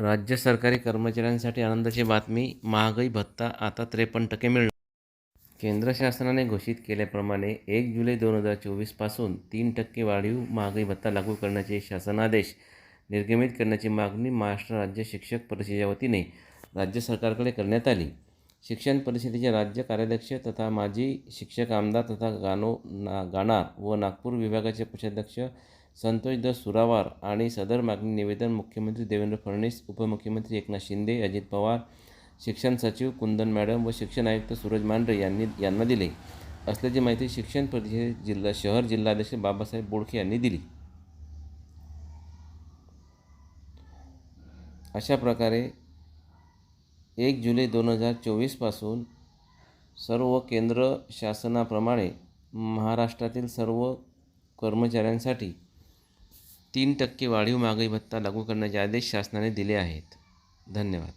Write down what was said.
राज्य सरकारी कर्मचाऱ्यांसाठी आनंदाची बातमी महागाई भत्ता आता त्रेपन्न टक्के मिळणार. केंद्र शासनाने घोषित केल्याप्रमाणे एक जुलै दोन हजार चोवीसपासून तीन टक्के वाढीव महागाई भत्ता लागू करण्याचे शासनादेश निर्गमित करण्याची मागणी महाराष्ट्र राज्य शिक्षक परिषदेच्या वतीने राज्य सरकारकडे करण्यात आली. शिक्षण परिषदेचे राज्य कार्याध्यक्ष तथा माजी शिक्षक आमदार तथा गानो ना गाणार व नागपूर विभागाचे कोषाध्यक्ष संतोष द सुरावार आणि सदर मागणी निवेदन मुख्यमंत्री देवेंद्र फडणवीस उपमुख्यमंत्री एकनाथ शिंदे अजित पवार शिक्षण सचिव कुंदन मॅडम व शिक्षण आयुक्त सूरज मांढरे यांनी यांना दिले. असल्याची माहिती शिक्षण परिषद जिल्हा शहर जिल्हाध्यक्ष बाबासाहेब बोडखे यांनी दिली. अशा प्रकारे एक जुलै दोन हजार चोवीसपासून सर्व केंद्र शासनाप्रमाणे महाराष्ट्रातील सर्व कर्मचाऱ्यांसाठी तीन टक्के वाढीव महागाई भत्ता लागू करण्याचे आदेश शासनाने दिले आहेत. धन्यवाद.